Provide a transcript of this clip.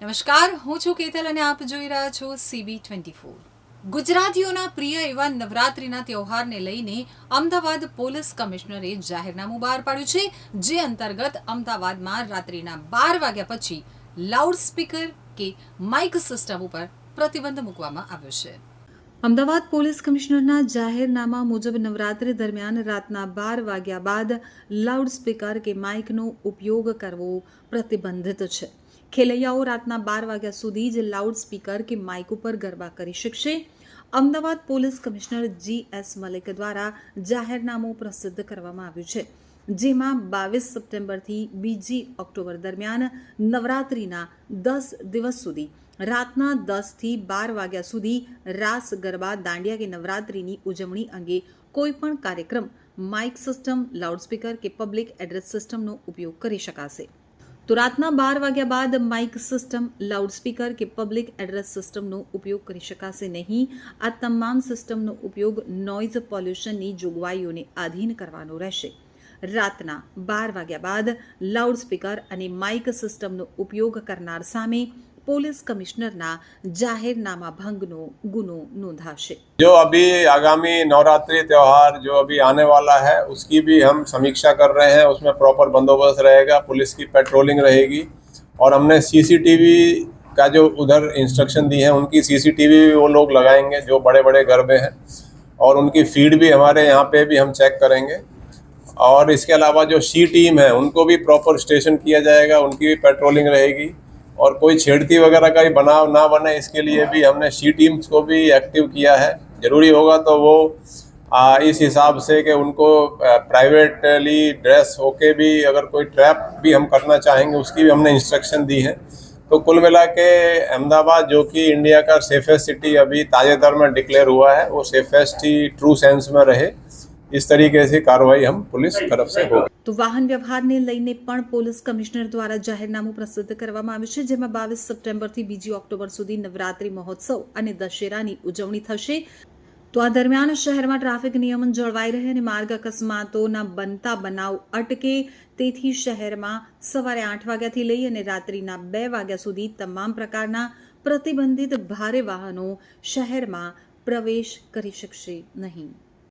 નમસ્કાર, હું છું કેતલ અને આપ જોઈ રહ્યા છો સીબી ટ્વેન્ટી ફોર ગુજરાતીઓના પ્રિય એવા નવરાત્રિના તહેવારને લઈને અમદાવાદ પોલીસ કમિશનરે જાહેરનામું બહાર પાડ્યું છે, જે અંતર્ગત અમદાવાદમાં રાત્રિના બાર વાગ્યા પછી લાઉડ સ્પીકર કે માઇક સિસ્ટમ ઉપર પ્રતિબંધ મૂકવામાં આવ્યો છે. અમદાવાદ પોલીસ કમિશનરના જાહેરનામા મુજબ નવરાત્રી દરમિયાન રાતના બાર વાગ્યા બાદ લાઉડ સ્પીકર કે માઇકનો ઉપયોગ કરવો પ્રતિબંધિત છે. ખેલૈયાઓ રાતના બાર વાગ્યા સુધી જ લાઉડ સ્પીકર કે માઇક ઉપર ગરબા કરી શકશે. Ahmedabad police commissioner G S Malik દ્વારા જાહેરનામું પ્રસિદ્ધ કરવામાં આવ્યું છે. જેમાં બાવીસ સપ્ટેમ્બરથી બીજી ઓક્ટોબર દરમિયાન નવરાત્રિના દસ દિવસ સુધી, રાતના દસથી બાર વાગ્યા સુધી રાસ, ગરબા, દાંડિયા કે નવરાત્રિની ઉજવણી અંગે કોઈપણ કાર્યક્રમ માઇક સિસ્ટમ, લાઉડસ્પીકર કે પબ્લિક એડ્રેસ સિસ્ટમનો ઉપયોગ કરી શકાશે. તો રાતના બાર વાગ્યા બાદ માઇક સિસ્ટમ, લાઉડસ્પીકર કે પબ્લિક એડ્રેસ સિસ્ટમનો ઉપયોગ કરી શકાશે નહીં. આ તમામ સિસ્ટમનો ઉપયોગ નોઇઝ પોલ્યુશનની જોગવાઈઓને આધીન કરવાનો રહેશે. રાતના બાર વાગ્યા બાદ લાઉડસ્પીકર અને માઇક સિસ્ટમનો ઉપયોગ કરનાર સામે પોલીસ કમિશનરના જાહેરનામા ભંગનો ગુનો નોંધાશે जो अभी आगामी नवरात्रि त्यौहार जो अभी आने वाला है उसकी भी हम समीक्षा कर रहे हैं उसमें प्रॉपर बंदोबस्त रहेगा पुलिस की पेट्रोलिंग रहेगी और हमने सीसीटीवी का जो उधर इंस्ट्रक्शन दी है उनकी सीसीटीवी भी वो लोग लगाएंगे जो बड़े बड़े गरबे हैं और उनकी फीड भी हमारे यहाँ पे भी हम चेक करेंगे और इसके अलावा जो सी टीम है उनको भी प्रॉपर स्टेशन किया जाएगा उनकी भी पेट्रोलिंग रहेगी। और कोई छेड़ती वगैरह का भी बनाव ना बने इसके लिए भी हमने सी टीम्स को भी एक्टिव किया है। ज़रूरी होगा तो वो आ, इस हिसाब से कि उनको प्राइवेटली ड्रेस होके भी अगर कोई ट्रैप भी हम करना चाहेंगे उसकी भी हमने इंस्ट्रक्शन दी है। तो कुल मिला के अहमदाबाद जो कि इंडिया का सेफेस्ट सिटी अभी ताजेतर में डिक्लेयर हुआ है वो सेफेस्ट ही ट्रू सेंस में रहे। इस तरीके से कार्रवाई हम पुलिस तरफ से होगी તો વાહન વ્યવહારને લઈને પણ પોલીસ કમિશનર દ્વારા જાહેરનામું પ્રસિદ્ધ કરવામાં આવ્યું છે જેમાં બાવીસ સપ્ટેમ્બરથી બીજી ઓક્ટોબર સુધી નવરાત્રી મહોત્સવ અને દશેરાની ઉજવણી થશે તો આ દરમિયાન શહેરમાં ટ્રાફિક નિયમન જળવાઈ રહે અને માર્ગ અકસ્માતોના બનતા બનાવ અટકે તેથી શહેરમાં સવારે આઠ વાગ્યાથી લઈ અને રાત્રિના બે વાગ્યા સુધી તમામ પ્રકારના પ્રતિબંધિત ભારે વાહનો શહેરમાં પ્રવેશ કરી શકશે નહીં